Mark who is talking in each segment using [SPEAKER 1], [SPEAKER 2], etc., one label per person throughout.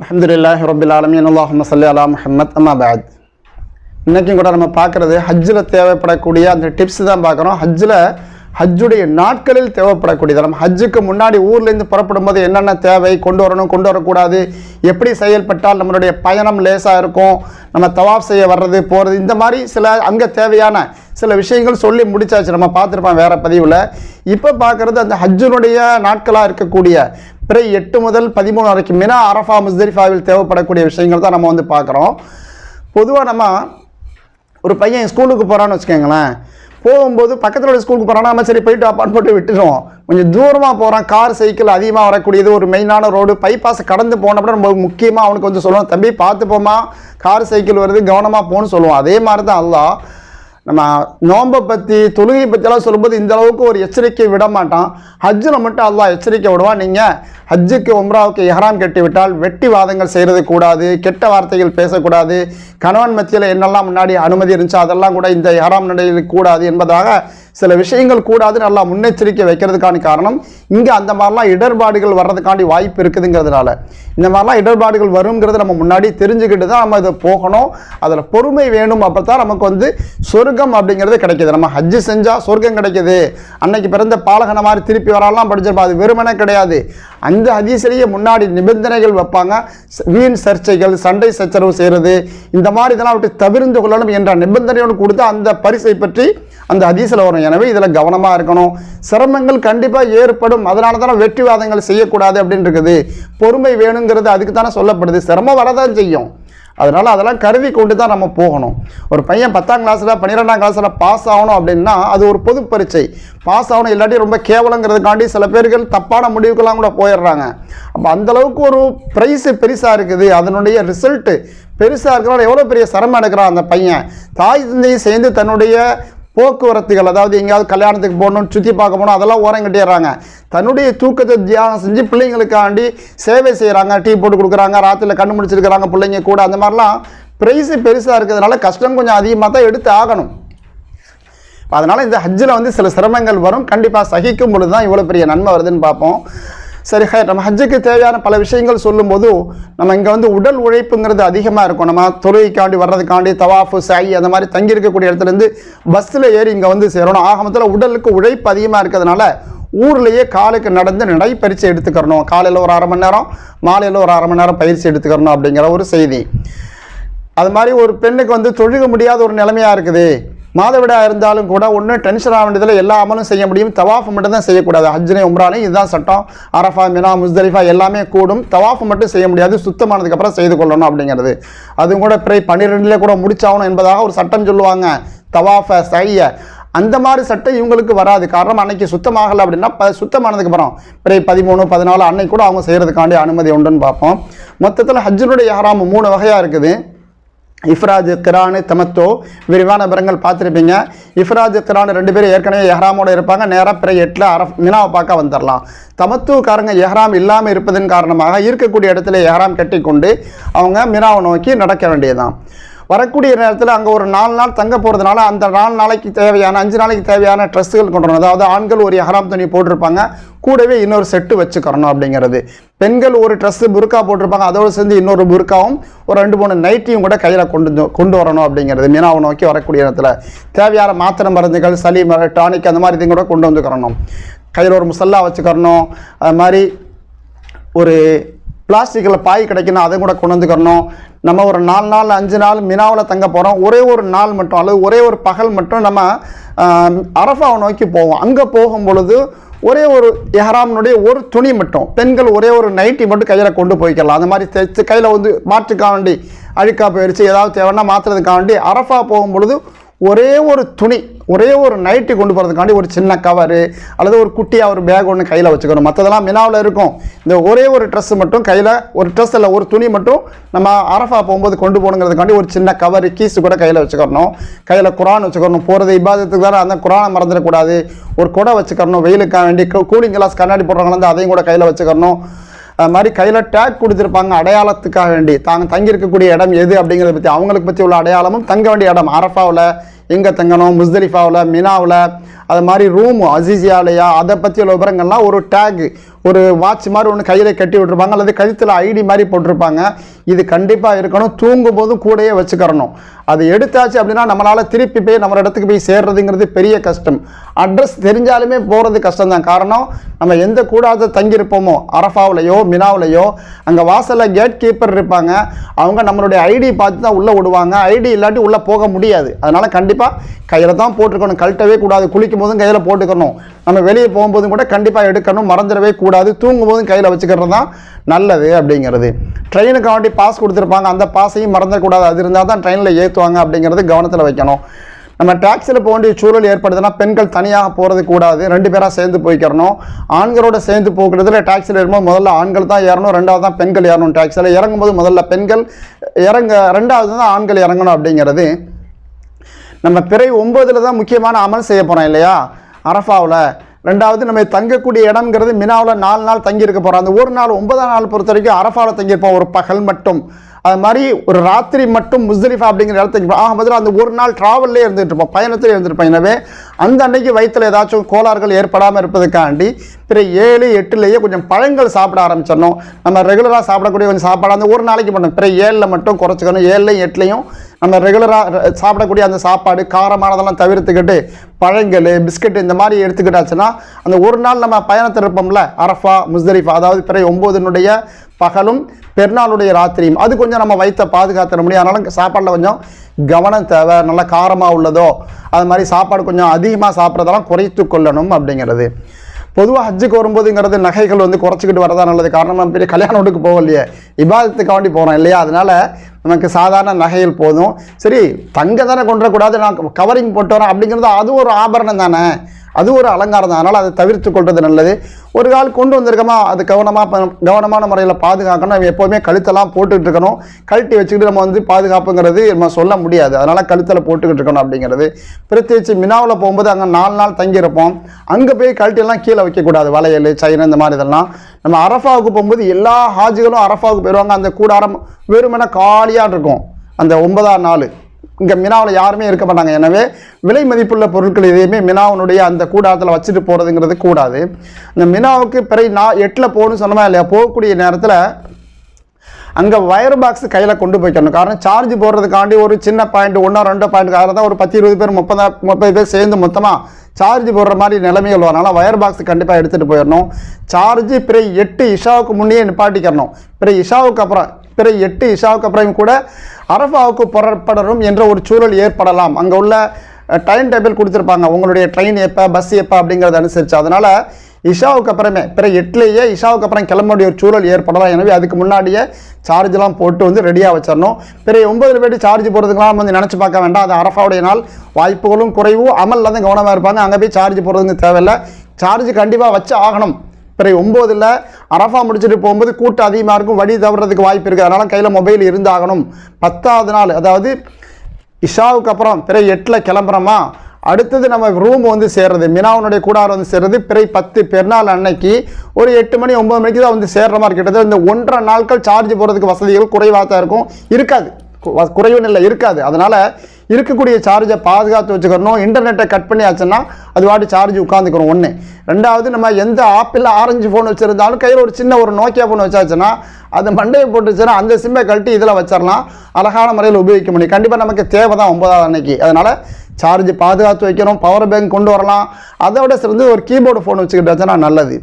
[SPEAKER 1] அல்ஹம்துலில்லாஹி ரபில் ஆலமீன். அல்லாஹும்ம சல்லி அலா முஹம்மத். அம்மா இன்றைக்கும் கூட நம்ம பார்க்குறது ஹஜ்ஜில் தேவைப்படக்கூடிய அந்த டிப்ஸ் தான் பார்க்குறோம். ஹஜ்ஜில் ஹஜ்ஜுடைய நாட்களில் தேவைப்படக்கூடியது. நம்ம ஹஜ்ஜுக்கு முன்னாடி ஊர்லேருந்து புறப்படும் போது என்னென்ன தேவை கொண்டு வரணும் கொண்டு வரக்கூடாது எப்படி செயல்பட்டால் நம்மளுடைய பயணம் லேசாக இருக்கும் நம்ம தவாஃப் செய்ய வர்றது போகிறது இந்த மாதிரி சில அங்கே தேவையான சில விஷயங்கள் சொல்லி முடிச்சாச்சு. நம்ம பார்த்துருப்போம் வேறு பதிவில். இப்போ பார்க்குறது அந்த ஹஜ்ஜுனுடைய நாட்களாக இருக்கக்கூடிய பிறை எட்டு முதல் பதிமூணு வரைக்கும் மினா அரஃபா முஸ்தரிஃபாவில் தேவைப்படக்கூடிய விஷயங்கள் தான் நம்ம வந்து பார்க்குறோம். பொதுவாக நம்ம ஒரு பையன் ஸ்கூலுக்கு போகிறான்னு வச்சுக்கோங்களேன். போகும்போது பக்கத்தில் உள்ள ஸ்கூலுக்கு போகிறான்னா நம்ம சரி போயிட்டு அப்பான்னு போட்டு விட்டுருவோம். கொஞ்சம் தூரமாக போகிறான் கார் சைக்கிள் அதிகமாக வரக்கூடியது ஒரு மெயினான ரோடு. பைபாஸை கடந்து போனப்பட நம்ம முக்கியமாக அவனுக்கு வந்து சொல்லுவோம் தம்பி பார்த்து போமா கார் சைக்கிள் வருது கவனமாக போகணும்னு சொல்லுவோம். அதே மாதிரி தான் அல்லா நம்ம நோன்பை பற்றி தொழுகை பற்றியெல்லாம் சொல்லும்போது இந்த அளவுக்கு ஒரு எச்சரிக்கை விட மாட்டான். ஹஜ்ஜில் மட்டும் அல்லாஹ் எச்சரிக்கை விடுவான். நீங்கள் ஹஜ்ஜுக்கு உம்ராவுக்கு எஹராம் கட்டிவிட்டால் வெட்டி வாதங்கள் செய்கிறது கூடாது கெட்ட வார்த்தைகள் பேசக்கூடாது கணவன் மத்தியில் என்னெல்லாம் முன்னாடி அனுமதி இருந்துச்சோ அதெல்லாம் கூட இந்த எஹராம் நிலையில் கூடாது என்பதாக சில விஷயங்கள் கூடாது நல்லா முன்னெச்சரிக்கை வைக்கிறதுக்கான காரணம் இங்கே அந்த மாதிரிலாம் இடர்பாடுகள் வர்றதுக்காண்டி வாய்ப்பு இருக்குதுங்கிறதுனால. இந்த மாதிரிலாம் இடர்பாடுகள் வருங்கிறது நம்ம முன்னாடி தெரிஞ்சுக்கிட்டு தான் நம்ம இதை போகணும். அதில் பொறுமை வேணும் அப்போ தான் நமக்கு வந்து சொர்க்கம் அப்படிங்கிறது கிடைக்கிது. நம்ம ஹஜ்ஜு செஞ்சால் சொர்க்கம் கிடைக்கிது. அன்னைக்கு பிறந்த பாலகனை மாதிரி திருப்பி வரலாம் படிச்சிருப்போம். அது வெறுமனே கிடையாது. அந்த ஹதீஸ்லேயே முன்னாடி நிபந்தனைகள் வைப்பாங்க. வீண் சர்ச்சைகள் சண்டை சச்சரவு செய்கிறது இந்த மாதிரி இதெல்லாம் அவற்றை தவிர்ந்து கொள்ளணும் என்ற நிபந்தனையோடு கொடுத்து அந்த பரிசை பற்றி அந்த ஹதீஸில் வரும். எனவே இதில் கவனமாக இருக்கணும். சிரமங்கள் கண்டிப்பாக ஏற்படும். அதனால தானே வெற்றிவாதங்கள் செய்யக்கூடாது அப்படின்னு இருக்குது. பொறுமை வேணுங்கிறது அதுக்கு தானே சொல்லப்படுது. சிரமம் வரதான் செய்யும். அதனால் அதெல்லாம் கருதி கொண்டு தான் நம்ம போகணும். ஒரு பையன் பத்தாம் கிளாஸில் பன்னிரெண்டாம் கிளாஸில் பாஸ் ஆகணும் அப்படின்னா அது ஒரு பொது பரீட்சை. பாஸ் ஆகணும் இல்லாட்டி ரொம்ப கேவலங்கிறதுக்காண்டி சில பேர்கள் தப்பான முடிவுக்கெல்லாம் கூட போயிடுறாங்க. அப்போ அந்தளவுக்கு ஒரு ப்ரைஸு பெருசாக இருக்குது. அதனுடைய ரிசல்ட்டு பெருசாக இருக்கிறனால எவ்வளோ பெரிய சிரமம் எடுக்கிறான் அந்த பையன். தாய் தந்தையும் சேர்ந்து தன்னுடைய போக்குவரத்துகள் அதாவது எங்கேயாவது கல்யாணத்துக்கு போகணும் சுற்றி பார்க்க போகணும் அதெல்லாம் ஓரம் கட்டிடுறாங்க. தன்னுடைய தூக்கத்தை தியானம் செஞ்சு பிள்ளைங்களுக்காண்டி சேவை செய்கிறாங்க டீ போட்டு கொடுக்குறாங்க ராத்திரியில் கண்ணு முடிச்சிருக்கிறாங்க பிள்ளைங்க கூட அந்த மாதிரிலாம் ப்ரைஸு பெருசாக இருக்கிறதுனால கஷ்டம் கொஞ்சம் அதிகமாக தான் எடுத்து ஆகணும். அதனால் இந்த ஹஜ்ஜில் வந்து சில சிரமங்கள் வரும். கண்டிப்பாக சகிக்கும் பொழுது தான் இவ்வளோ பெரிய நன்மை வருதுன்னு பார்ப்போம். சரி ஹை நம்ம ஹஜ்ஜுக்கு தேவையான பல விஷயங்கள் சொல்லும்போது நம்ம இங்கே வந்து உடல் உழைப்புங்கிறது அதிகமாக இருக்கும். நம்ம தொழுகைக்காண்டி வர்றதுக்காண்டி தவாஃபு சாயி அந்த மாதிரி தங்கி இருக்கக்கூடிய இடத்துலேருந்து பஸ்ஸில் ஏறி இங்கே வந்து சேரணும். ஆக மொத்தத்தில் உடலுக்கு உழைப்பு அதிகமாக இருக்கிறதுனால ஊர்லேயே காலுக்கு நடந்து நடைப்பயிற்சி எடுத்துக்கிறணும். காலையில் ஒரு அரை மணி நேரம் மாலையில் ஒரு அரை மணி நேரம் பயிற்சி எடுத்துக்கிறணும் அப்படிங்கிற ஒரு செய்தி. அது மாதிரி ஒரு பெண்ணுக்கு வந்து தொழுக முடியாத ஒரு நிலைமையாக இருக்குது. மாதவிடாக இருந்தாலும் கூட ஒன்றும் டென்ஷன் ஆக வேண்டியதில் எல்லா அமலும் செய்ய முடியும். தவாஃப் மட்டும் தான் செய்யக்கூடாது. ஹஜ்ஜனே உம்ராலையும் இதுதான் சட்டம். அரஃபா மினா முஸ்தலிஃபா எல்லாமே கூடும். தவாஃப் மட்டும் செய்ய முடியாது. சுத்தமானதுக்கப்புறம் செய்து கொள்ளணும் அப்படிங்கிறது. அதுவும் கூட பிறை பன்னிரெண்டுல கூட முடிச்சாகணும் என்பதாக ஒரு சட்டம் சொல்லுவாங்க. தவாஃபை சைய. அந்த மாதிரி சட்டம் இவங்களுக்கு வராது. காரணம் அன்னைக்கு சுத்தமாகலை அப்படின்னா ப சுத்தமானதுக்கப்புறம் பிறை பதிமூணு பதினாலு அன்னைக்கு கூட அவங்க செய்கிறதுக்காண்டி அனுமதி உண்டுன்னு பார்ப்போம். மொத்தத்தில் ஹஜ்ஜனுடைய ஹராம் மூணு வகையாக இருக்குது. இஃப்ராஜ் கிரானு தமத்தோ விரிவான விவரங்கள் பார்த்துருப்பீங்க. இஃப்ராஜ் கிரானு ரெண்டு பேரும் ஏற்கனவே எஹ்ராமோடு இருப்பாங்க. நேராக பிற எட்டில் அரஃப் மினாவை பார்க்க வந்துடலாம். தமத்துக்காரங்க எஹ்ராம் இல்லாமல் இருப்பதன் காரணமாக இருக்கக்கூடிய இடத்துல எஹ்ராம் கட்டி கொண்டு அவங்க மினாவை நோக்கி நடக்க வேண்டியதுதான். வரக்கூடிய நேரத்தில் அங்கே ஒரு நாலு நாள் தங்க போகிறதுனால அந்த நாலு நாளைக்கு தேவையான அஞ்சு நாளைக்கு தேவையான ட்ரெஸ்ஸுகள் கொண்டு வரணும். அதாவது ஆண்கள் ஒரு எஹராம் துணி போட்டிருப்பாங்க. கூடவே இன்னொரு செட்டு வச்சுக்கிறணும் அப்படிங்கிறது. பெண்கள் ஒரு ட்ரெஸ்ஸு புர்க்கா போட்டிருப்பாங்க. அதோடு சேர்ந்து இன்னொரு புர்க்காவும் ஒரு ரெண்டு மூணு நைட்டியும் கூட கையில் கொண்டு வந்து- கொண்டு வரணும் அப்படிங்கிறது. மீனாவை நோக்கி வரக்கூடிய இடத்துல தேவையான மாத்திரை மருந்துகள் சளி மர டானிக் அந்த மாதிரி இதையும் கூட கொண்டு வந்துக்கிறணும் கையில் ஒரு முசல்லா வச்சுக்கிறணும் அது மாதிரி ஒரு பிளாஸ்டிக்கில் பாய் கிடைக்கணும் அதை கூட கொண்டு வந்துக்கிறணும் நம்ம ஒரு நாலு நாள் அஞ்சு நாள் மினாவில் தங்க போகிறோம் ஒரே ஒரு நாள் மட்டும் அல்லது ஒரே ஒரு பகல் மட்டும் நம்ம அரஃபாவை நோக்கி போவோம். அங்கே போகும் பொழுது ஒரே ஒரு எஹராமனுடைய ஒரு துணி மட்டும் பெண்கள் ஒரே ஒரு நைட்டி மட்டும் கையில் கொண்டு போய்க்கலாம். அந்த மாதிரி தைச்சு கையில் வந்து மாற்றுக்காக வேண்டி அழுக்கா போயிடுச்சு ஏதாவது தேவைன்னா மாற்றுறதுக்காக வேண்டி அரஃபா போகும் பொழுது ஒரே ஒரு துணி ஒரே ஒரு நைட்டி கொண்டு போகிறதுக்காண்டி ஒரு சின்ன கவரு அல்லது ஒரு குட்டியாக ஒரு பேக் ஒன்று கையில் வச்சுக்கணும். மற்றதெல்லாம் மினாவில் இருக்கும். இந்த ஒரே ஒரு ட்ரெஸ் மட்டும் கையில் ஒரு ட்ரெஸ் இல்லை ஒரு துணி மட்டும் நம்ம அரஃபா போகும்போது கொண்டு போகணுங்கிறதுக்காண்டி ஒரு சின்ன கவர் கீஸ் கூட கையில் வச்சுக்கணும். கையில் குரான் வச்சுக்கணும். போகிறது இபாதத்துக்கு தானே அந்த குரானை மறந்துடக்கூடாது ஒரு குடை வச்சுக்கணும் வெயிலுக்காக வேண்டி. கூலிங் கிளாஸ் கண்ணாடி போடுறவங்க அதையும் கூட கையில் வச்சுக்கணும். அது மாதிரி கையில் டேக் கொடுத்துருப்பாங்க அடையாளத்துக்காக வேண்டி. தாங்க தங்கியிருக்கக்கூடிய இடம் எது அப்படிங்கிறத பற்றி அவங்களுக்கு பற்றி உள்ள அடையாளமும் தங்க வேண்டிய இடம் அரஃபாவில். எங்கே தங்கணும்? முஸ்தலிஃபாவில் மினாவில் அது மாதிரி ரூமு அசிசியாலையா அதை பற்றிய விவரங்கள்லாம் ஒரு டேகு ஒரு வாட்ச் மாதிரி ஒன்று கையில் கட்டி விட்டுருப்பாங்க. அல்லது கழுத்தில் ஐடி மாதிரி போட்டிருப்பாங்க. இது கண்டிப்பாக இருக்கணும். தூங்கும் போதும் கூடயே வச்சுக்கிறணும். அது எடுத்தாச்சு அப்படின்னா நம்மளால் திருப்பி போய் நம்ம இடத்துக்கு போய் சேர்றதுங்கிறது பெரிய கஷ்டம். அட்ரஸ் தெரிஞ்சாலுமே போகிறது கஷ்டம் தான் காரணம் நம்ம எந்த கூடாத தங்கியிருப்போமோ அரஃபாவுலையோ மினாவுலையோ அங்கே வாசலில் கேட் கீப்பர் இருப்பாங்க. அவங்க நம்மளுடைய ஐடி பார்த்து தான் உள்ளே விடுவாங்க ஐடி இல்லாட்டி உள்ளே போக முடியாது. அதனால் கண்டிப்பாக கையில் தான் போட்டுக்கணும் கழட்டவே கூடாது. குளிக்கும் போதும் கையில் போட்டுக்கணும். நம்ம வெளியே போகும்போதும் கூட கண்டிப்பாக எடுக்கணும். மறந்துடவே கூடாது. தூங்கும் போதும் கையில் வச்சுக்கிறது தான் நல்லது அப்படிங்கிறது. ட்ரெயினுக்கு வேண்டி பாஸ் கொடுத்துருப்பாங்க. அந்த பாஸையும் மறந்துடக்கூடாது. அது இருந்தால் தான் ட்ரெயினில் ஏற்றுவாங்க அப்படிங்கிறது கவனத்தில் வைக்கணும். நம்ம டாக்ஸியில் போக வேண்டிய சூழல் ஏற்படுதுன்னா பெண்கள் தனியாக போகிறது கூடாது. ரெண்டு பேராக சேர்ந்து போய்க்கிறணும். ஆண்களோட சேர்ந்து போகிறதுல டாக்ஸியில் ஏறும்போது முதல்ல ஆண்கள் தான் ஏறணும். ரெண்டாவது தான் பெண்கள் ஏறணும் டாக்ஸியில் இறங்கும்போது முதல்ல பெண்கள் இறங்க ரெண்டாவது தான் ஆண்கள் இறங்கணும் அப்படிங்கிறது. நம்ம பிறை ஒம்போதில் தான் முக்கியமான அமல் செய்ய போகிறோம் இல்லையா? அரஃபாவில். ரெண்டாவது நம்ம தங்கக்கூடிய இடம்ங்கிறது மினாவில் நாலு நாள் தங்கியிருக்க போகிறோம் அந்த ஒரு நாள் ஒன்பதாம் நாள் பொறுத்த வரைக்கும் அரஃபாவில் தங்கியிருப்போம். ஒரு பகல் மட்டும். அது மாதிரி ஒரு ராத்திரி மட்டும் முஸ்தலிஃபா அப்படிங்கிற இடத்துக்கு ஆக பதில் அந்த ஒரு நாள் ட்ராவல்லே இருந்துட்டு இருப்போம். பயணத்தில் இருந்திருப்போம் எனவே அந்த அன்னைக்கு வயிற்றில் ஏதாச்சும் கோளாறுகள் ஏற்படாமல் இருப்பதுக்காண்டி பிற ஏழு எட்டுலேயே கொஞ்சம் பழங்கள் சாப்பிட ஆரம்பிச்சிடணும். நம்ம ரெகுலராக சாப்பிடக்கூடிய கொஞ்சம் சாப்பாடு. அந்த ஒரு நாளைக்கு பண்ணணும் பிற ஏழில் மட்டும் குறைச்சிக்கணும். ஏழுலையும் எட்டுலையும் நம்ம ரெகுலராக சாப்பிடக்கூடிய அந்த சாப்பாடு காரமானதெல்லாம் தவிர்த்துக்கிட்டு பழங்கள் பிஸ்கட் இந்த மாதிரி எடுத்துக்கிட்டாச்சுன்னா அந்த ஒரு நாள் நம்ம பயணத்தில் இருப்போம்ல அரஃபா முஸ்தரிஃபா அதாவது பிற ஒம்போதினுடைய பகலும் பெருநாளுடைய ராத்திரியும் அது கொஞ்சம் நம்ம வயிற்ற பாதுகாத்துட முடியும். அதனால சாப்பாடில் கொஞ்சம் கவனம் தேவை. நல்லா காரமாக உள்ளதோ அது மாதிரி சாப்பாடு கொஞ்சம் அதிகமாக சாப்பிட்றதெல்லாம் குறைத்து கொள்ளணும் அப்படிங்கிறது. பொதுவாக ஹஜ்ஜுக்கு வரும்போதுங்கிறது நகைகள் வந்து குறைச்சிக்கிட்டு வரதா நல்லது. காரணம் நம்ம பெரிய கல்யாண வீட்டுக்கு போவோம் இல்லையா. இபாதத்துக்கு வேண்டி போகிறோம் இல்லையா? அதனால் நமக்கு சாதாரண நகைகள் போதும். சரி தங்க தானே கொண்டு வரக்கூடாது நான் கவரிங் போட்டு வரேன் அப்படிங்கிறது அதுவும் ஒரு ஆபரணம் தானே. அது ஒரு அலங்காரம் தான். அதனால் அதை தவிர்த்து கொள்வது நல்லது. ஒரு கால் கொண்டு வந்திருக்கோமா அது கவனமாக கவனமான முறையில் பாதுகாக்கணும். நம்ம எப்போவுமே கழுத்தெல்லாம் போட்டுக்கிட்டு இருக்கணும். கழட்டி வச்சுக்கிட்டு நம்ம வந்து பாதுகாப்புங்கிறது நம்ம சொல்ல முடியாது. அதனால் கழுத்தில் போட்டுக்கிட்டு இருக்கணும் அப்படிங்கிறது. பிரத்யேகிச்சு மினாவில் போகும்போது அங்கே நாலு நாள் தங்கியிருப்போம். அங்கே போய் கழட்டியெல்லாம் கீழே வைக்கக்கூடாது. வளையல் சைனா இந்த மாதிரி இதெல்லாம். நம்ம அரஃபாவுக்கு போகும்போது எல்லா ஹாஜிகளும் அரஃபாவுக்கு போயிடுவாங்க. அந்த கூடாரம் வெறுமனே காலியாக இருக்கும். அந்த ஒன்பதாம் நாள். இங்கே மினாவில் யாருமே இருக்க மாட்டாங்க. எனவே விலை மதிப்புள்ள பொருட்கள் எதையுமே மினாவினுடைய அந்த கூடாரத்தில் வச்சுட்டு போகிறதுங்கிறது கூடாது. இந்த மினாவுக்கு பிறகு நான் எட்டில் போகணும்னு சொன்னமா இல்லையா? போகக்கூடிய நேரத்தில் அங்கே வயர் பாக்ஸ் கையில் கொண்டு போய்க்கணும் காரணம் சார்ஜ் போடுறதுக்காண்டி ஒரு சின்ன பாயிண்ட் ஒன்றோ ரெண்டோ பாயிண்ட் அதில் தான் ஒரு பத்து இருபது பேர் முப்பதா முப்பது பேர் சேர்ந்து மொத்தமாக சார்ஜ் போடுற மாதிரி நிலைமைகள் வரனால அதனால் வயர் பாக்ஸ் கண்டிப்பாக எடுத்துகிட்டு போயிடணும். சார்ஜ் பிற எட்டு இஷாவுக்கு முன்னே நிப்பாட்டிக்கிறணும் பிற இஷாவுக்கு அப்புறம் பிற எட்டு இஷாவுக்கு அப்புறம் கூட அரஃபாவுக்கு புறப்படணும் என்ற ஒரு சூழல் ஏற்படலாம். அங்கே உள்ள டைம் டேபிள் கொடுத்துருப்பாங்க. உங்களுடைய ட்ரெயின் எப்போ பஸ் எப்போ அப்படிங்கிறத அனுசரித்து அதனால் இஷாவுக்கு அப்புறமே பிற எட்டுலேயே இஷாவுக்கு அப்புறம் கிளம்புடைய ஒரு சூழல் ஏற்படலாம். எனவே அதுக்கு முன்னாடியே சார்ஜ்லாம் போட்டு வந்து ரெடியாக வச்சிடணும் பிற ஒன்பதுல போய்ட்டு சார்ஜ் போடுறதுக்கெல்லாம் வந்து நினச்சி பார்க்க வேண்டாம். அது அரஃபாவுடைய நாள். வாய்ப்புகளும் குறைவு. அமலில் தான் கவனமாக இருப்பாங்க. அங்கே போய் சார்ஜ் போடுறதுக்கு தேவையில்லை. சார்ஜ் கண்டிப்பாக வச்சு ஆகணும். பிறகு ஒம்போதில் அரஃபா முடிச்சுட்டு போகும்போது கூட்டம் அதிகமாக இருக்கும் வழி தவறதுக்கு வாய்ப்பு இருக்குது. அதனால் கையில் மொபைல் இருந்தாகணும். பத்தாவது நாள் அதாவது இஷாவுக்கு அப்புறம் பிறகு எட்டில் கிளம்புறோமா? அடுத்தது நம்ம ரூம் வந்து சேர்றது மினாவுனுடைய கூடாரம் வந்து சேர்றது பிறை பத்து பெருநாள் அன்னைக்கு ஒரு எட்டு மணி ஒம்பது மணிக்கு தான் வந்து சேர்ற மாதிரி கிட்டத்தட்ட இந்த ஒன்றரை நாட்கள் சார்ஜ் போகிறதுக்கு வசதிகள் குறைவாக தான் இருக்கும். இருக்காது. கு- குறைவுன்னு இல்லை இருக்காது. அதனால் இருக்கக்கூடிய சார்ஜை பாதுகாத்து வச்சுக்கணும். இன்டர்நெட்டை கட் பண்ணியாச்சுன்னா அது வாட்டி சார்ஜ் உட்காந்துக்கிறோம் ஒன்று ரெண்டாவது நம்ம எந்த ஆப்பிள் ஆரஞ்சு ஃபோன் வச்சுருந்தாலும் கையில் ஒரு சின்ன ஒரு நோக்கியா ஃபோன் வச்சாச்சுன்னா அது மண்டையை போட்டுச்சுன்னா அந்த சிம்மை கழட்டி இதில் வச்சிடலாம் அழகான முறையில் உபயோகிக்க முடியும். கண்டிப்பாக நமக்கு தேவை தான் ஒன்பதாவது அன்னைக்கு. அதனால் சார்ஜ் பாதுகாத்து வைக்கணும். பவர் பேங்க் கொண்டு வரலாம். அதை விட சிறந்து ஒரு கீபோர்டு ஃபோன் வச்சுக்கிட்டாச்சுன்னா நல்லது.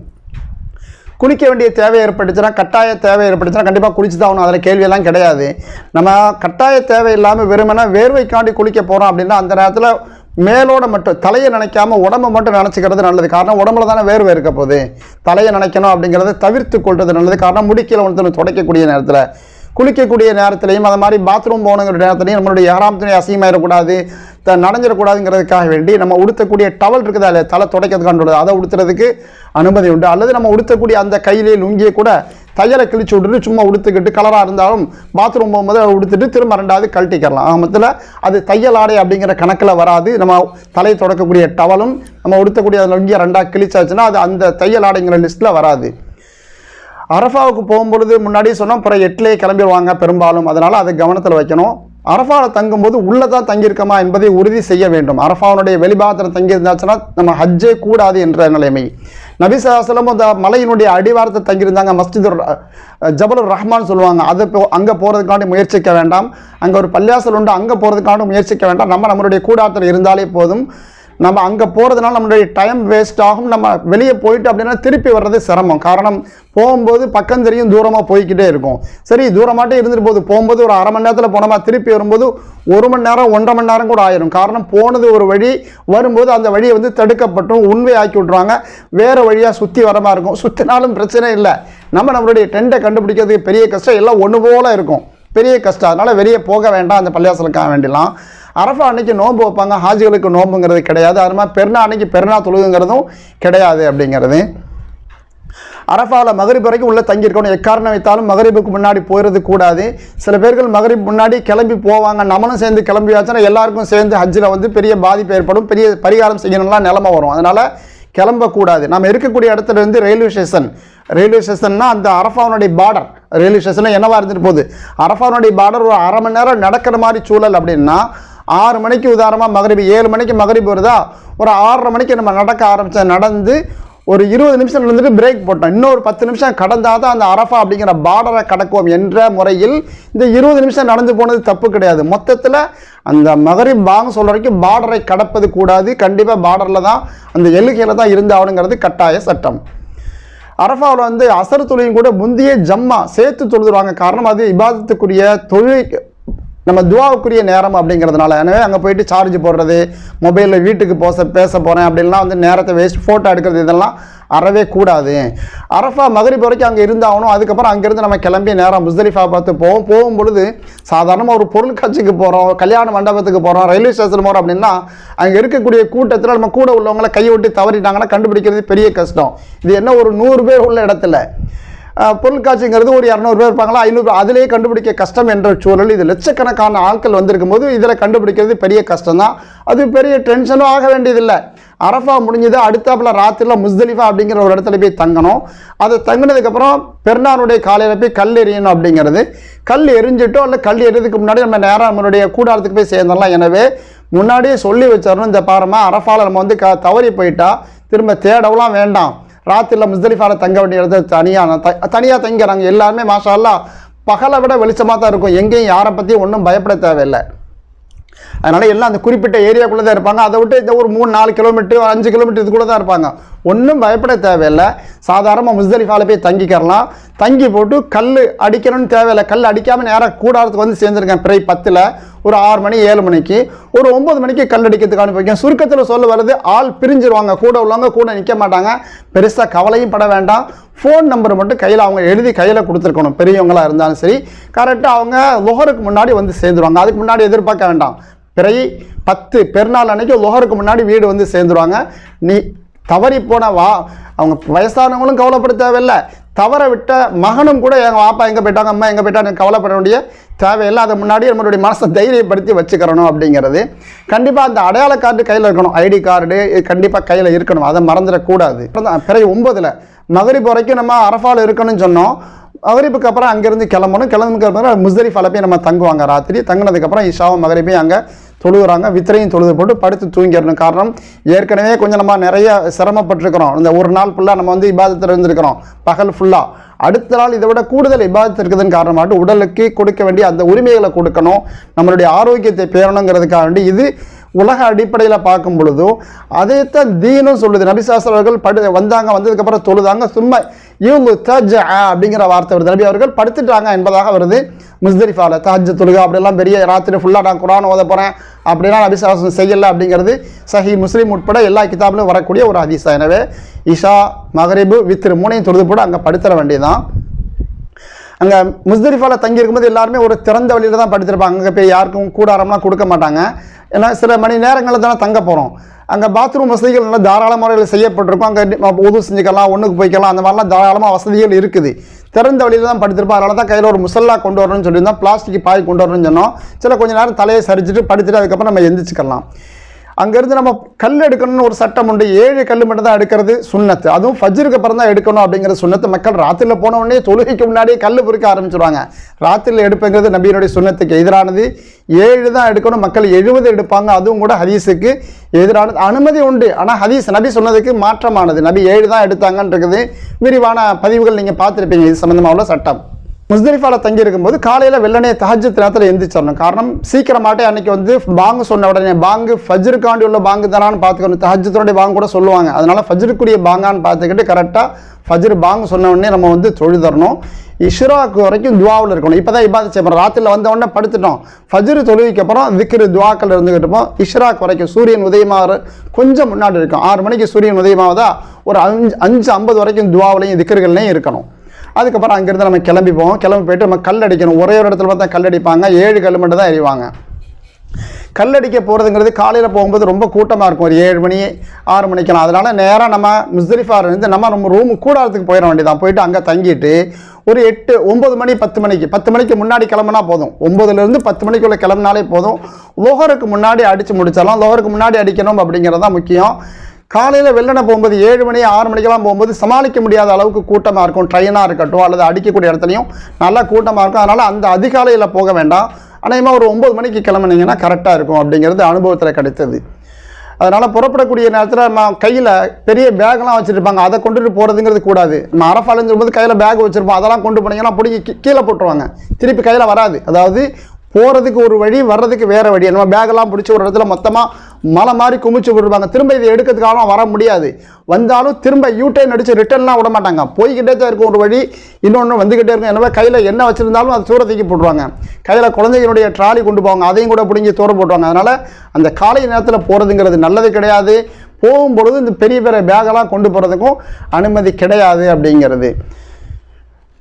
[SPEAKER 1] குளிக்க வேண்டிய தேவை ஏற்பட்டுச்சுன்னா கட்டாய தேவை ஏற்பட்டுச்சுன்னா கண்டிப்பாக குளிச்சு தான் ஆகணும். அதில் கேள்வியெல்லாம் கிடையாது. நம்ம கட்டாய தேவை இல்லாமல் வெறுமனே வேர்வைக்காண்டி குளிக்க போகிறோம் அப்படின்னா அந்த நேரத்தில் மேலோட மட்டும் தலையை நினைக்காம உடம்பை மட்டும் நினச்சிக்கிறது நல்லது. காரணம் உடம்புல தானே வேர்வை இருக்க போகுது. தலையை நினைக்கணும் அப்படிங்கிறத தவிர்த்து கொள்வது நல்லது. காரணம் முடிக்கல ஒன்று துடைக்கக்கூடிய நேரத்தில். குளிக்கக்கூடிய நேரத்துலையும் அது மாதிரி பாத்ரூம் போகணுங்கிற நேரத்துலையும் நம்மளுடைய ஏறாம் துணி அசிங்கமாயிடக்கூடாது. நனைஞ்சிடக்கூடாதுங்கிறதுக்காக வேண்டி நம்ம உடுத்தக்கூடிய டவல் இருக்குதா இல்லை தலை துடைக்கிறதுக்கான அதை உடுத்துறதுக்கு அனுமதி உண்டு. அல்லது நம்ம உடுத்தக்கூடிய அந்த கையிலே லுங்கியை கூட தையலை கிழிச்சு விட்டுட்டு சும்மா உடுத்துக்கிட்டு கலராக இருந்தாலும் பாத்ரூம் போகும்போது உடுத்துட்டு திரும்ப ரெண்டாவது கழட்டிக்கிறலாம். ஆமத்தில் அது தையல் ஆடை அப்படிங்கிற கணக்கில் வராது. நம்ம தலை தொடக்கக்கூடிய டவலும் நம்ம உடுத்தக்கூடிய அந்த லுங்கியை ரெண்டாக கிழிச்சாச்சுன்னா அது அந்த தையல் ஆடைங்கிற லிஸ்ட்டில் வராது. அரஃபாவுக்கு போகும்பொழுது முன்னாடி சொன்னோம் பிற எட்டுலேயே கிளம்பிடுவாங்க பெரும்பாலும். அதனால் அதை கவனத்தில் வைக்கணும். அரஃபாவில் தங்கும்போது உள்ளே தான் தங்கியிருக்கோமா என்பதை உறுதி செய்ய வேண்டும். அரஃபாவுடைய வெளிபாகத்தில் தங்கியிருந்தாச்சுன்னா நம்ம ஹஜ்ஜே கூடாது என்ற நிலைமை. நபிசாசலம் அந்த மலையினுடைய அடிவாரத்தை தங்கியிருந்தாங்க மஸ்ஜிது ஜபலுர் ரஹ்மான் சொல்லுவாங்க. அதை போ அங்கே போகிறதுக்காண்டி முயற்சிக்க வேண்டாம். அங்கே ஒரு பள்ளியாசல் உண்டு அங்கே போகிறதுக்காண்டி முயற்சிக்க வேண்டாம். நம்ம நம்மளுடைய கூடாரத்தில் இருந்தாலே போதும். நம்ம அங்கே போகிறதுனால நம்மளுடைய டைம் வேஸ்ட் ஆகும். நம்ம வெளியே போயிட்டு அப்படின்னா திருப்பி வர்றது சிரமம். காரணம் போகும்போது பக்கம் தெரியும் தூரமாக போய்க்கிட்டே இருக்கும். சரி தூரமாட்டே இருந்துட்டு போது போகும்போது ஒரு அரை மணி நேரத்தில் போனோமா திருப்பி வரும்போது ஒரு மணி நேரம் ஒன்றரை மணி நேரம் கூட ஆயிரும். காரணம் போனது ஒரு வழி வரும்போது அந்த வழியை வந்து தடுக்கப்பட்டும் உண்மை ஆக்கி விட்ருவாங்க வேறு வழியாக சுற்றி வர மாதிரி இருக்கும். சுற்றினாலும் பிரச்சனை இல்லை. நம்ம நம்மளுடைய டென்ட்டை கண்டுபிடிக்கிறதுக்கு பெரிய கஷ்டம். எல்லாம் ஒன்று போல் இருக்கும். பெரிய கஷ்டம். அதனால் வெளியே போக வேண்டாம். அந்த பள்ளியாசலுக்காக வேண்டிலாம். அரஃபா அன்னைக்கு நோன்பு வைப்பாங்க ஹாஜிகளுக்கு நோன்புங்கிறது கிடையாது. அது மாதிரி பெருநா அன்னைக்கு பெருநா தொழுகுங்கிறதும் கிடையாது அப்படிங்கிறது. அரஃபாவில் மகரிப் வரைக்கும் உள்ளே தங்கியிருக்கணும். எக்காரணம் வைத்தாலும் மகரிபுக்கு முன்னாடி போயிடுறது கூடாது. சில பேர்கள் மகரிப் முன்னாடி கிளம்பி போவாங்க. நம்மளும் சேர்ந்து கிளம்பி வச்சோன்னா எல்லாருக்கும் சேர்ந்து ஹஜ்ஜில் வந்து பெரிய பாதிப்பு ஏற்படும். பெரிய பரிகாரம் செய்யணும்லாம் நிலமை வரும். அதனால் கிளம்பக்கூடாது. நம்ம இருக்கக்கூடிய இடத்துல இருந்து ரயில்வே ஸ்டேஷன் ரயில்வே ஸ்டேஷன்னா அந்த அரஃபாவுடைய பார்டர் ரயில்வே ஸ்டேஷனில் என்னவாக இருந்துட்டு போகுது? அரஃபாவுடைய பார்டர் ஒரு அரை மணி நேரம் நடக்கிற மாதிரி சூழல் அப்படின்னா ஆறு மணிக்கு உதாரணமாக மகரிபு ஏழு மணிக்கு மகரிபு வருதா? ஒரு ஆறரை மணிக்கு நம்ம நடக்க ஆரம்பித்த நடந்து ஒரு இருபது நிமிஷம் இருந்துட்டு பிரேக் போட்டோம். இன்னொரு பத்து நிமிஷம் கடந்தால் தான் அந்த அரஃபா அப்படிங்கிற பார்டரை கடக்குவோம் என்ற முறையில் இந்த இருபது நிமிஷம் நடந்து போனது தப்பு கிடையாது. மொத்தத்தில் அந்த மகரிப் பாங்க சொல்கிற வரைக்கும் பார்டரை கடப்பது கூடாது. கண்டிப்பாக பார்டரில் தான் அந்த எல்லுகையில் தான் இருந்தாகணுங்கிறது கட்டாய சட்டம். அரஃபாவில் வந்து அசர் தொழிலும் கூட முந்தைய ஜம்மா சேர்த்து தொழுதுருவாங்க. காரணம் அது இபாதத்துக்குரிய தொழில் நம்ம துவாவுக்குரிய நேரம் அப்படிங்கிறதுனால. எனவே அங்கே போயிட்டு சார்ஜ் போடுறது மொபைலில் வீட்டுக்கு போச பேச போகிறேன் அப்படின்லாம் வந்து நேரத்தை வேஸ்ட் ஃபோட்டோ எடுக்கிறது இதெல்லாம் அறவே கூடாது. அரஃபா மகரிப் வரைக்கும் அங்கே இருந்தாகணும் அதுக்கப்புறம் அங்கேருந்து நம்ம கிளம்பி நேரம் முஸ்தலிஃபா பார்த்து போவோம். போகும் பொழுது சாதாரணமாக ஒரு பொருள் காட்சிக்கு போகிறோம் கல்யாண மண்டபத்துக்கு போகிறோம் ரயில்வே ஸ்டேஷன் போகிறோம் அப்படின்னா அங்கே இருக்கக்கூடிய கூட்டத்தில் நம்ம கூட உள்ளவங்களை கையை விட்டு தவறிட்டாங்கன்னா கண்டுபிடிக்கிறது பெரிய கஷ்டம். இது என்ன ஒரு நூறு பேர் உள்ள இடத்துல? பொருட்காட்சிங்கிறது ஒரு இரநூறு பேர் இருப்பாங்களா? ஐநூறு அதிலேயே கண்டுபிடிக்க கஷ்டம் என்ற சூழல். இது லட்சக்கணக்கான ஆட்கள் வந்திருக்கும் போது இதில் கண்டுபிடிக்கிறது பெரிய கஷ்டம் தான் அது பெரிய டென்ஷனும் ஆக வேண்டியதில்லை. அரஃபா முடிஞ்சது அடுத்தாப்புல ராத்திரியில் முஸ்தலிஃபா அப்படிங்கிற ஒரு இடத்துல போய் தங்கணும். அது தங்கினதுக்கப்புறம் பெருநாளுடைய காலையில் போய் கல் எறியணும் அப்படிங்கிறது. கல் எரிஞ்சிட்டோ இல்லை கல் எறியதுக்கு முன்னாடி நம்ம நேராக நம்மளுடைய கூடாரத்துக்கு போய் சேர்ந்துடலாம். எனவே முன்னாடியே சொல்லி வச்சிடணும். இந்த பாரமா அரஃபாவில் நம்ம வந்து க தவறி போயிட்டா திரும்ப தேடவெல்லாம் வேண்டாம். ராத்திரியில் முஸ்தலிஃபாவில் தங்க வேண்டிய இடத்துல தனியாக த தனியாக தங்கிறாங்க எல்லாருமே மாஷா பகலை விட வெளிச்சமாக தான் இருக்கும். எங்கேயும் யாரை பற்றியும் ஒன்றும் பயப்பட தேவையில்லை. அதனால் எல்லாம் அந்த குறிப்பிட்ட ஏரியாக்குள்ளே தான் இருப்பாங்க. அதை விட்டு இந்த ஒரு மூணு நாலு கிலோமீட்டர் அஞ்சு கிலோமீட்டர் இதுக்குள்ளே தான் இருப்பாங்க. ஒன்றும் பயப்பட தேவையில்லை. சாதாரணமாக முஸ்தலிஃபாவில் போய் தங்கிக்கிறலாம் தங்கி போட்டு கல் அடிக்கணும்னு தேவையில்லை. கல் அடிக்காமல் நேராக கூடாரத்துக்கு வந்து சேர்ந்துருக்கேன் பிறை பத்தில். ஒரு ஆறு மணி ஏழு மணிக்கு. ஒரு ஒம்பது மணிக்கு கல் அடிக்கிறதுக்கு அனுப்பிக்கேன் சுருக்கத்தில் சொல்ல வருது ஆள் பிரிஞ்சிருவாங்க. கூட உள்ளவங்க கூட நிற்க மாட்டாங்க. பெருசாக கவலையும் பட வேண்டாம். ஃபோன் நம்பர் மட்டும் கையில் அவங்க எழுதி கையில் கொடுத்துருக்கணும். பெரியவங்களாக இருந்தாலும் சரி. கரெக்டாக அவங்க லொஹருக்கு முன்னாடி வந்து சேர்ந்துருவாங்க. அதுக்கு முன்னாடி எதிர்பார்க்க வேண்டாம். பிறை பத்து பெருநாள் அன்னைக்கு லொஹருக்கு முன்னாடி வீடு வந்து சேர்ந்துருவாங்க. நீ தவறி போன வா அவங்க வயசானவங்களும் கவலைப்பட தேவையில்லை. தவற விட்ட மகனும் கூட எங்கள் பாப்பா எங்கே போயிட்டாங்க அம்மா எங்கே போயிட்டாங்க கவலைப்பட வேண்டிய தேவையில்லை. அதை முன்னாடியே நம்மளுடைய மனசை தைரியப்படுத்தி வச்சுக்கிறணும் அப்படிங்கிறது. கண்டிப்பாக அந்த அடையாள கார்டு கையில் இருக்கணும். ஐடி கார்டு கண்டிப்பாக கையில் இருக்கணும். அதை மறந்துடக்கூடாது. பிறகு ஒம்பதில் மகரிப்பு வரைக்கும் நம்ம அரஃபாவில் இருக்கணும்னு சொன்னோம். மகரிப்புக்கு அப்புறம் அங்கேருந்து கிளம்பணும். கிளம்புக்கு அப்புறம் முஸ்தலிஃபால போய் நம்ம தங்குவாங்க. ராத்திரி தங்கினதுக்கப்புறம் இஷாவும் மகரிப்பையும் அங்கே தொழுகிறாங்க. வித்திரையும் தொழுது போட்டு படுத்து தூங்கிடணும். காரணம் ஏற்கனவே கொஞ்சம் நம்ம நிறைய சிரமப்பட்டிருக்கிறோம். இந்த ஒரு நாள் ஃபுல்லாக நம்ம வந்து இபாதத்தில் இருந்திருக்கிறோம். பகல் ஃபுல்லாக அடுத்த நாள் இதை விட கூடுதல் இபாதத்து இருக்குதுன்னு காரணமாட்டு உடலுக்கு கொடுக்க வேண்டிய அந்த உரிமைகளை கொடுக்கணும். நம்மளுடைய ஆரோக்கியத்தை பேரணுங்கிறதுக்காக வேண்டி இது உலக அடிப்படையில் பார்க்கும் பொழுதும் அதைத்தான் தீனும் சொல்லுது. நபிசாஸ்திர அவர்கள் படு வந்தாங்க வந்ததுக்கப்புறம் தொழுதாங்க. சும்மா இவங்க தஜ் அப்படிங்கிற வார்த்தை வருது. நபி அவர்கள் படுத்துட்டாங்க என்பதாக வருது. முஸ்தலிஃபாவில் தஹஜ் தொழுகா அப்படிலாம் பெரிய ராத்திரி ஃபுல்லாக நான் குரான் ஓத போகிறேன் அப்படிலாம் நபிசாசனம் செய்யலை அப்படிங்கிறது சஹி முஸ்லீம் உட்பட எல்லா கிதாபிலும் வரக்கூடிய ஒரு ஹதீஸ். எனவே இஷா மகரிபு வித்ரு மூணையும் தொழுது போட அங்கே படுத்துற வேண்டியதான் அங்கே முஸ்தலிஃபாவில் தங்கி இருக்கும்போது எல்லாருமே ஒரு திறந்த வழியில் தான் படுத்திருப்பாங்க. அங்கே போய் யாருக்கும் கூடாரம்லாம் கொடுக்க மாட்டாங்க. ஏன்னா சில மணி நேரங்களில் தானே தங்க போகிறோம் அங்கே பாத்ரூம் வசதிகள் நல்லா தாராள முறையில் செய்யப்பட்டிருக்கும். அங்கே உதவு செஞ்சுக்கலாம் ஒன்றுக்கு போய்க்கலாம் அந்த மாதிரிலாம் தாராளமாக வசதிகள் இருக்குது. திறந்த வழியில் தான் படுத்திருப்போம் அதனால தான் கையில் ஒரு முசல்லா கொண்டு வரணும்னு சொல்லியிருந்தோம். பிளாஸ்டிக் பாய் கொண்டு வரணும்னு சொன்னோம். சில கொஞ்சம் நேரம் தலையை சரிச்சுட்டு படுத்துட்டு அதுக்கப்புறம் நம்ம எந்திரிச்சிக்கலாம். அங்கேருந்து நம்ம கல் எடுக்கணும்னு ஒரு சட்டம் உண்டு. ஏழு கல் மட்டும் தான் எடுக்கிறது சுண்ணத்து. அதுவும் ஃபஜ்ருக்கு அப்புறம் தான் எடுக்கணும் அப்படிங்கிற சுண்ணத்து மக்கள் ராத்திரியில் போன உடனே தொழுகைக்கு முன்னாடியே கல் பொறுக்க ஆரம்பிச்சிருவாங்க. ராத்திரியில் எடுப்புங்கிறது நபியினுடைய சுண்ணத்துக்கு எதிரானது. ஏழு தான் எடுக்கணும் மக்கள் எழுபது எடுப்பாங்க. அதுவும் கூட ஹதீஸுக்கு எதிரானது. அனுமதி உண்டு. ஆனால் ஹதீஸ் நபி சொன்னதுக்கு மாற்றமானது. நபி ஏழு தான் எடுத்தாங்கன்றது விரிவான பதிவுகள் நீங்கள் பார்த்துருப்பீங்க. இது சம்மந்தமாக உள்ள சட்டம். முஸ்தலிஃபாவில் தங்கியிருக்கும்போது காலையில் வெள்ளனே தஹஜத் நேரத்தில் எந்திரிச்சிடணும் காரணம் சீக்கிரமாட்டே அன்னைக்கு வந்து பாங்கு சொன்ன உடனே பாங்கு ஃபஜ்ருக்காண்டி உள்ள பாங்கு தானான்னு பார்த்துக்கணும். தஹஜத்தோடைய பாங்கு கூட சொல்லுவாங்க. அதனால் ஃபஜ்ருக்குரிய பாங்கான்னு பார்த்துக்கிட்டு கரெக்டாக ஃபஜ்ரு பாங்கு சொன்ன உடனே நம்ம வந்து தொழுதரணும் இஷ்ராக்கு வரைக்கும் துவாவில் இருக்கணும். இப்போ தான் இபாதத் செய்யணும் ராத்திரியில் வந்த உடனே படுத்துட்டோம். ஃபஜ்ரு தொழுவிக்கு அப்புறம் திக்ரு துவாக்கள் இருந்துகிட்டு இருப்போம் இஷ்ராக் வரைக்கும் சூரியன் உதயமாக கொஞ்சம் முன்னாடி இருக்கும். ஆறு மணிக்கு சூரியன் உதயமாவதா? ஒரு அஞ்சு அஞ்சு ஐம்பது வரைக்கும் துவாவிலையும் திக்கர்கள்லையும் இருக்கணும். அதுக்கப்புறம் அங்கேருந்து நம்ம கிளம்பி போவோம் கிளம்பி போயிட்டு நம்ம கல் அடிக்கணும். ஒரே ஒரு இடத்துல பார்த்தா கல் அடிப்பாங்க. ஏழு கல் மட்டும் தான் எறிவாங்க. கல்லடிக்க போகிறதுங்கிறது காலையில் போகும்போது ரொம்ப கூட்டமாக இருக்கும். ஒரு ஏழு மணி ஆறு மணிக்கெல்லாம். அதனால் நேராக நம்ம முஸ்தலிஃபா இருந்து நம்ம நம்ம ரூம் கூடாரத்துக்கு போயிட வேண்டியதான் போயிட்டு அங்கே தங்கிட்டு ஒரு எட்டு ஒம்பது மணி பத்து மணிக்கு. பத்து மணிக்கு முன்னாடி கிளம்புனா போதும். ஒம்பதுலேருந்து பத்து மணிக்குள்ளே கிளம்புனாலே போதும். லோகருக்கு முன்னாடி அடித்து முடிச்சிடலாம். லோகருக்கு முன்னாடி அடிக்கணும் அப்படிங்கிறது தான் முக்கியம். காலையில் வெள்ளனை போகும்போது ஏழு மணி ஆறு மணிக்கெல்லாம் போகும்போது சமாளிக்க முடியாத அளவுக்கு கூட்டமாக இருக்கும். ட்ரெயினாக இருக்கட்டும் அல்லது அடிக்கக்கூடிய இடத்துலையும் நல்லா கூட்டமாக இருக்கும். அதனால் அந்த அதிகாலையில் போக வேண்டாம். அநேகமாக ஒரு ஒம்பது மணிக்கு கிளம்புனீங்கன்னா கரெக்டாக இருக்கும் அப்படிங்கிறது அனுபவத்தில் கிடைத்தது. அதனால் புறப்படக்கூடிய நேரத்தில் நம்ம கையில் பெரிய பேக்லாம் வச்சுருப்பாங்க. அதை கொண்டுட்டு போகிறதுங்கிறது கூடாது. நம்ம அரஃபாலன்னு கையில் பேக் வச்சுருப்போம். அதெல்லாம் கொண்டு போனீங்கன்னா பிடிக்கி கீழே போட்டுருவாங்க. திருப்பி கையில் வராது. அதாவது போகிறதுக்கு ஒரு வழி வர்றதுக்கு வேறு வழி. நம்ம பேக்கெல்லாம் பிடிச்சி ஒரு இடத்துல மொத்தமாக மலை மாதிரி குமிச்சு விடுவாங்க திரும்ப இதை எடுக்கிறதுக்காக வர முடியாது. வந்தாலும் திரும்ப யூடைன் அடித்து ரிட்டர்ன்லாம் விட மாட்டாங்க. போய்கிட்டே தான் இருக்கும் ஒரு வழி. இன்னொன்று வந்துக்கிட்டே இருக்கும். எனவே கையில் என்ன வச்சுருந்தாலும் அது தூர தூக்கி போட்டுருவாங்க. கையில் குழந்தைகளுடைய ட்ராலி கொண்டு போவாங்க. அதையும் கூட பிடிங்கி தூர போட்டுருவாங்க. அதனால் அந்த காலை நேரத்தில் போகிறதுங்கிறது நல்லது கிடையாது. போகும்பொழுது இந்த பெரிய பெரிய பேக்கெல்லாம் கொண்டு போகிறதுக்கும் அனுமதி கிடையாது அப்படிங்கிறது.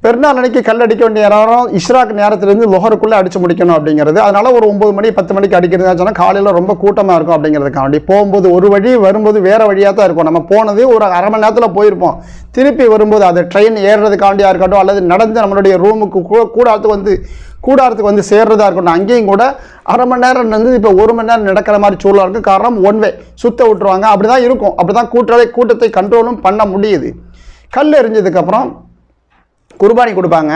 [SPEAKER 1] பெருநாள் அன்னைக்கு கல் அடிக்க வேண்டிய நேரம் இஷ்ராக் நேரத்துலேருந்து லொஹருக்குள்ளே அடிச்சு முடிக்கணும் அப்படிங்கிறது. அதனால் ஒரு ஒன்பது மணி பத்து மணிக்கு அடிக்கிறதா சொன்னால் காலையில் ரொம்ப கூட்டமாக இருக்கும் அப்படிங்கிறதுக்காண்டி போகும்போது ஒரு வழி வரும்போது வேறு வழியாக தான் இருக்கும். நம்ம போனது ஒரு அரை மணி நேரத்தில் போயிருப்போம். திருப்பி வரும்போது அது ட்ரெயின் ஏறுறதுக்காண்டியாக இருக்கட்டும் அல்லது நடந்து நம்மளுடைய ரூமுக்கு கூ- கூடாரத்துக்கு வந்து கூடாரத்துக்கு வந்து சேர்றதா இருக்கட்டும். அங்கேயும் கூட அரை மணி நேரம் வந்து இப்போ ஒரு மணி நேரம் நடக்கிற மாதிரி சூழலாக இருக்கும் காரணம் ஒன் வே சுத்த விட்டுருவாங்க. அப்படி தான் இருக்கும். அப்படி தான் கூட்டத்தை கூட்டத்தை கண்ட்ரோலும் பண்ண முடியுது. கல் எரிஞ்சதுக்கப்புறம் குர்பானி கொடுப்பாங்க.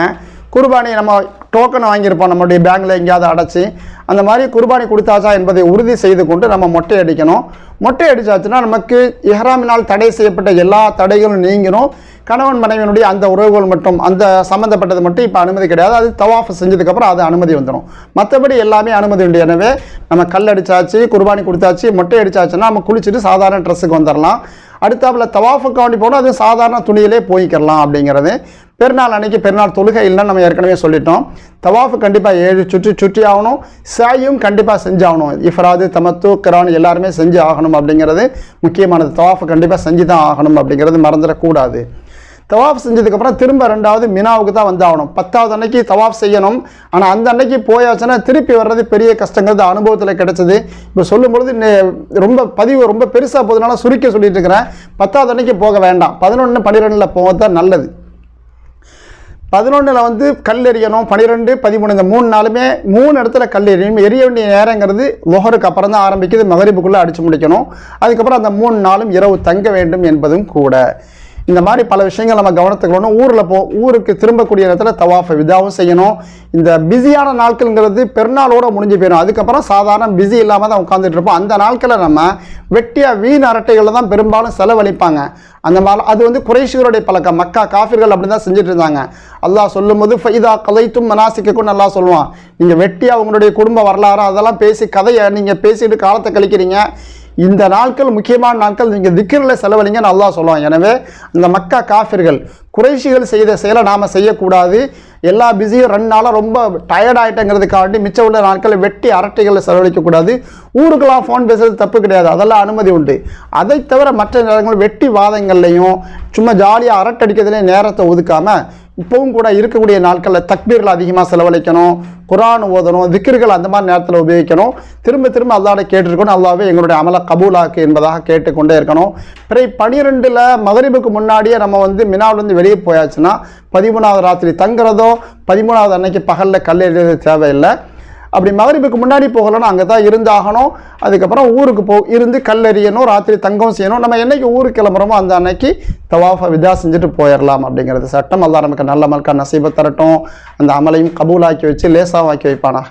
[SPEAKER 1] குர்பானி நம்ம டோக்கன் வாங்கியிருப்போம். நம்மளுடைய பேங்கில் எங்கேயாவது அடைச்சி அந்த மாதிரி குர்பானி கொடுத்தாச்சா என்பதை உறுதி செய்து கொண்டு நம்ம மொட்டை அடிக்கணும். மொட்டை அடித்தாச்சுன்னா நமக்கு இஹ்ராமினால் தடை செய்யப்பட்ட எல்லா தடைகளும் நீங்கிடும் கணவன் மனைவியினுடைய அந்த உறவுகள் மட்டும் அந்த சம்மந்தப்பட்டது மட்டும் இப்போ அனுமதி கிடையாது. அது தவாஃப் செஞ்சதுக்கப்புறம் அது அனுமதி வந்துடும் மற்றபடி எல்லாமே அனுமதி உண்டு. எனவே நம்ம கல் அடித்தாச்சு குர்பானி கொடுத்தாச்சு மொட்டை அடித்தாச்சுன்னா நம்ம குளிச்சுட்டு சாதாரண ட்ரெஸ்ஸுக்கு வந்துடலாம் அடுத்தாப்பில் தவாஃபுக்கு வேண்டி போனால் அது சாதாரண துணியிலே போய்க்கிடலாம் அப்படிங்கிறது. பெருநாள் அன்னைக்கு பெருநாள் தொழுகை இல்லைன்னு நம்ம ஏற்கனவே சொல்லிட்டோம். தவாஃபு கண்டிப்பாக ஏழு சுற்றி சுற்றி ஆகணும். சாயும் கண்டிப்பாக செஞ்சாகணும் இஃப்ராது தமத்து கிரான் எல்லாருமே செஞ்சு ஆகணும் அப்படிங்கிறது முக்கியமானது. தவாஃபு கண்டிப்பாக செஞ்சு தான் ஆகணும் அப்படிங்கிறது மறந்துடக்கூடாது. தவாஃப் செஞ்சதுக்கப்புறம் திரும்ப ரெண்டாவது மினாவுக்கு தான் வந்து ஆகணும் பத்தாவது அன்னைக்கு தவாஃப் செய்யணும். ஆனால் அந்த அன்னைக்கு போயாச்சுன்னா திருப்பி வர்றது பெரிய கஷ்டங்கிறது அனுபவத்தில் கிடைச்சது. இப்போ சொல்லும்பொழுது ரொம்ப பதிவு ரொம்ப பெருசாக போதுனால சுருக்க சொல்லிட்டு இருக்கிறேன். பத்தாவது அன்னைக்கு போக வேண்டாம். பதினொன்று பன்னிரெண்டில் போக தான் நல்லது. பதினொன்றில் வந்து கல் எறியணும். பன்னிரெண்டு பதிமூணு இந்த மூணு நாளுமே மூணு இடத்துல கல் எறியணும். எரிய வேண்டிய நேரங்கிறது லொஹருக்கு அப்புறம் தான் ஆரம்பிக்குது. மகரிப்புக்குள்ளே அடித்து முடிக்கணும். அதுக்கப்புறம் அந்த மூணு நாளும் இரவு தங்க வேண்டும் என்பதும் கூட. இந்த மாதிரி பல விஷயங்கள் நம்ம கவனத்துக்கணும் ஊரில் போ ஊருக்கு திரும்பக்கூடிய நேரத்தில் தவாஃபை விதாவும் செய்யணும். இந்த பிஸியான நாட்கள்ங்கிறது பெருநாளோட முடிஞ்சு போயிடும். அதுக்கப்புறம் சாதாரண பிஸி இல்லாமல் தான் உட்காந்துட்டு இருப்போம். அந்த நாட்களில் நம்ம வெட்டியாக வீண் அரட்டைகளில் தான் பெரும்பாலும் செலவழிப்பாங்க. அந்த மாதிரி அது வந்து குறைஷியருடைய பழக்கம். மக்கா காஃபிர்கள் அப்படி தான் செஞ்சுட்டு இருந்தாங்க. அல்லாஹ் சொல்லும்போது ஃபைதா கலைத்தும் மனாசிக்கும் நல்லா சொல்லுவான். நீங்கள் வெட்டியாக உங்களுடைய குடும்ப வரலாறு அதெல்லாம் பேசி கதையை நீங்கள் பேசிட்டு காலத்தை கழிக்கிறீங்க. இந்த நாட்கள் முக்கியமான நாட்கள் நீங்கள் திக்கிரில் செலவழிங்கன்னு நல்லா சொல்லுவாங்க எனவே இந்த மக்கா காஃபிர்கள் குறைஷிகள் செய்த செயலை நாம் செய்யக்கூடாது. எல்லா பிஸியும் ரெண்டு நாளாக ரொம்ப டயர்ட் ஆகிட்டங்கிறதுக்காண்டி மிச்சம் உள்ள நாட்களை வெட்டி அரட்டைகளில் செலவழிக்கக்கூடாது. ஊருக்கெல்லாம் ஃபோன் பேசுறது தப்பு கிடையாது. அதெல்லாம் அனுமதி உண்டு. அதை தவிர மற்ற நேரங்கள் வெட்டி வாதங்கள்லையும் சும்மா ஜாலியாக அரட்டடிக்கிறதுலேயும் நேரத்தை ஒதுக்காமல் இப்போவும் கூட இருக்கக்கூடிய நாட்களில் தக்பீர்கள் அதிகமாக செலவழிக்கணும் குரான் ஓதணும் திக்ர்கள் அந்த மாதிரி நேரத்தில் உபயோகிக்கணும். திரும்ப திரும்ப அல்லாட கேட்டிருக்கணும். அல்லாவே எங்களுடைய அமல கபூலாக்கு என்பதாக கேட்டுக்கொண்டே இருக்கணும். பிறகு பனிரெண்டில் மகரிபுக்கு முன்னாடியே நம்ம வந்து மினாவிலேருந்து வெளியே போயாச்சுன்னா பதிமூணாவது ராத்திரி தங்குறதோ பதிமூணாவது அன்னைக்கு பகலில் கல் எழுத தேவையில்லை. அப்படி மகரிப்புக்கு முன்னாடி போகலன்னா அங்கே தான் இருந்தாகணும். அதுக்கப்புறம் ஊருக்கு போ இருந்து கல்லெறியணும் ராத்திரி தங்கம் செய்யணும். நம்ம என்றைக்கு ஊருக்கு கிளம்புறோமோ அந்த அன்னைக்கு தவாஃபை விதா செஞ்சுட்டு போயிடலாம் அப்படிங்கிறது. சட்டம் அல்லா நமக்கு நல்ல மல்கா நசீபத் தரட்டும். அந்த அமலையும் கபூலாக்கி வச்சு லேசாக ஆக்கி வைப்பானாக.